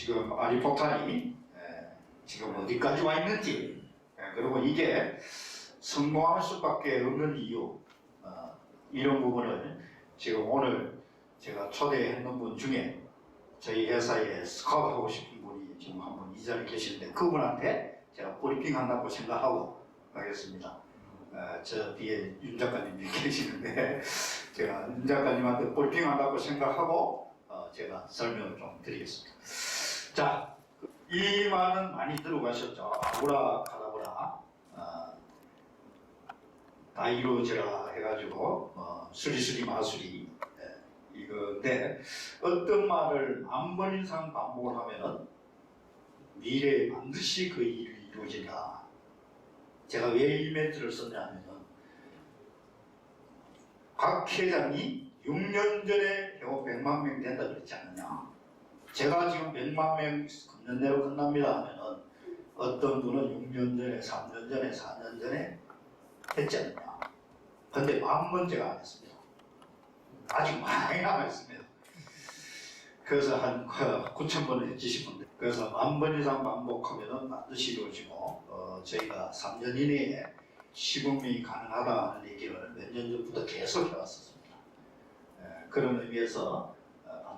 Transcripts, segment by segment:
지금 아리포탄이 예, 지금 어디까지 와 있는지 예, 그리고 이게 성공할 수밖에 없는 이유 어, 이런 부분을 지금 오늘 제가 초대했는 분 중에 저희 회사에 스카우트 하고 싶은 분이 지금 한 분 이 자리에 계시는데 그분한테 제가 브리핑 한다고 생각하고 가겠습니다. 어, 저 뒤에 윤 작가님이 계시는데 제가 윤 작가님한테 브리핑 한다고 생각하고 어, 제가 설명을 좀 드리겠습니다. 자, 이 말은 많이 들어가셨죠. 아브라 카다브라 어, 다 이루어지라 해가지고 어, 수리수리 마수리 예, 이건데 어떤 말을 만 번 이상 반복을 하면은 미래에 반드시 그 일이 이루어진다. 제가 왜 이 멘트를 썼냐면은 곽 회장이 6년 전에 해고 100만 명 된다 그랬지 않느냐. 제가 지금 100만 명 금년 내로 끝납니다 하면은 어떤 분은 6년 전에, 3년 전에, 4년 전에 했지 않느냐. 근데 만번 제가 안 했습니다. 아직 많이 남아있습니다. 그래서 한 9천 번을 했지 싶은데 그래서 만 번 이상 반복하면 반드시 이루어지고 어, 저희가 3년 이내에 시범이 가능하다는 얘기를 몇 년 전부터 계속 해왔었습니다. 에, 그런 의미에서 어,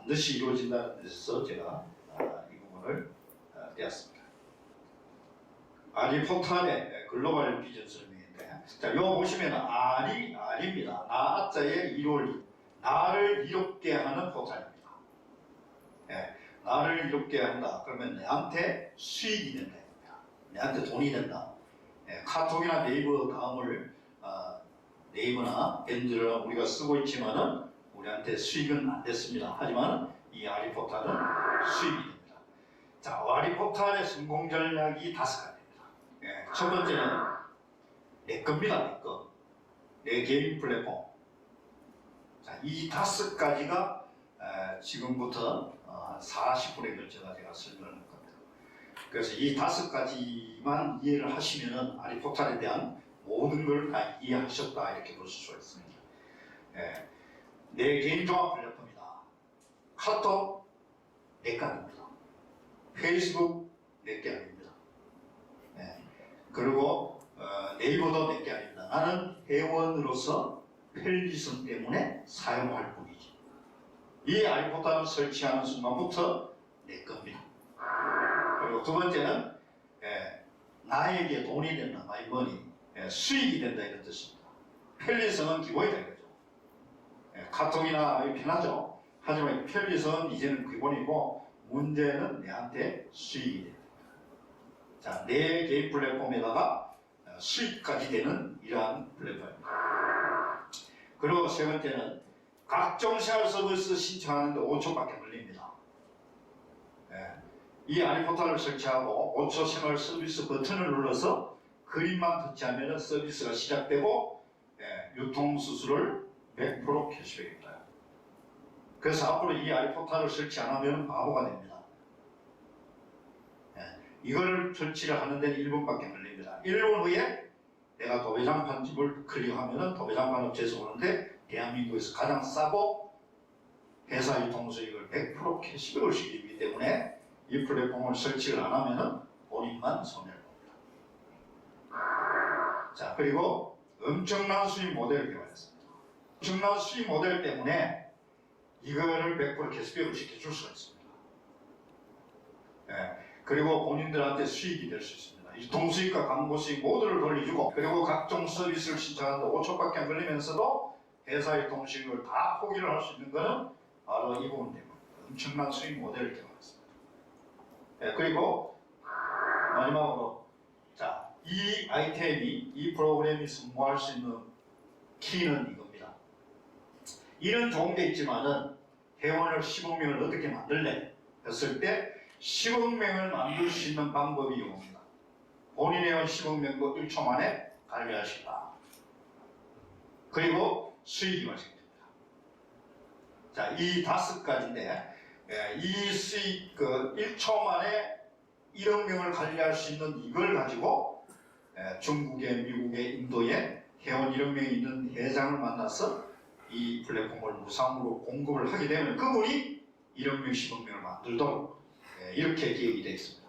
반드시 이루어진다는 데서 제가 아, 이 부분을 어, 떼었습니다. 아리 포탄의 글로벌 비전 설명인데 자, 요 보시면 R이 R입니다. 나자의 1월 나를 이롭게 하는 포탄입니다. 예, 나를 이롭게 한다. 그러면 내한테 수익이 된다. 내한테 돈이 된다. 예, 카톡이나 네이버 다음을 어, 네이버나 밴드를 우리가 쓰고 있지만은 우리한테 수익은 안 됐습니다. 하지만 이 아리포탄은 수익이 됩니다. 자, 아리포탄의 성공 전략이 다섯 가지입니다. 예, 첫 번째는 내 겁니다. 내 거. 내 개인 플랫폼. 자, 이 다섯 가지가 에, 지금부터 어, 한 40분에 걸쳐서 제가 설명을 할 겁니다. 그래서 이 다섯 가지만 이해를 하시면은 아리포탄에 대한 모든 걸 다 이해하셨다 이렇게 볼 수가 있습니다. 예, 내 개인 종합 플랫폼이다. 카톡 내게 아닙니다. 페이스북 내게 아닙니다. 예, 그리고 어, 네이버도 내게 아닙니다. 나는 회원으로서 편리성 때문에 사용할 뿐이지. 이 아이포탄을 설치하는 순간부터 내 겁니다. 그리고 두 번째는 예, 나에게 돈이 된다, 마이머니, 예, 수익이 된다 이런 뜻입니다. 편리성은 기본이다 이거죠. 예, 카톡이나 이거 편하죠. 하지만 이 편리성은 이제는 기본이고 문제는 내한테 수익이 됩니다. 자, 내 개인 플랫폼에다가 어, 수익까지 되는 이러한 플랫폼입니다. 그리고 세 번째는 각종 쉐어 서비스 신청하는데 5초밖에 걸립니다. 예, 이 아니포탈을 설치하고 5초 생활 서비스 버튼을 눌러서 그림만 터치하면 서비스가 시작되고 예, 유통 수수료를 100% 캐시백입니다. 그래서 앞으로 이 아이포탈을 설치 안 하면 바보가 됩니다. 예, 이걸 설치를 하는 데는 1분밖에 안 걸립니다. 1분 후에 내가 도배장 판 집을 클릭하면 도배장 업체에서 오는데 대한민국에서 가장 싸고 회사 유통 수익을 100% 캐시백을 시키기 때문에 이 플랫폼을 설치를 안 하면 본인만 손해를 봅니다. 자 그리고 엄청난 수익 모델을 개발했습니다. 엄청난 수익 모델 때문에 이거를 100% 캐시백을 시켜줄 수가 있습니다. 예, 그리고 본인들한테 수익이 될 수 있습니다. 유통 수익과 광고 수익 모두를 돌려주고 그리고 각종 서비스를 신청하는데 5초밖에 안 걸리면서도 회사 유통 수익을 다 포기를 할 수 있는 것은 바로 이 부분 때문에 엄청난 수익 모델을 개발했습니다. 예, 그리고 마지막으로 자, 이 아이템이 이 프로그램이 성공할 수 있는 키는 이겁니다. 이런 좋은 게 있지만은 회원을 15명을 어떻게 만들래 했을 때 10억 명을 만들 수 있는 방법이 이겁니다. 본인의 회원 10억 명도 1초 만에 관리하시다. 그리고 수익이 발생됩니다. 자, 이 다섯 가지인데 예, 이 수익 그 1초 만에 1억 명을 관리할 수 있는 이걸 가지고 예, 중국에 미국에 인도에 회원 1억 명이 있는 회장을 만나서 이 플랫폼을 무상으로 공급을 하게 되면 그분이 1억 명, 10억 명을 만들도록 예, 이렇게 기획이 되어 있습니다.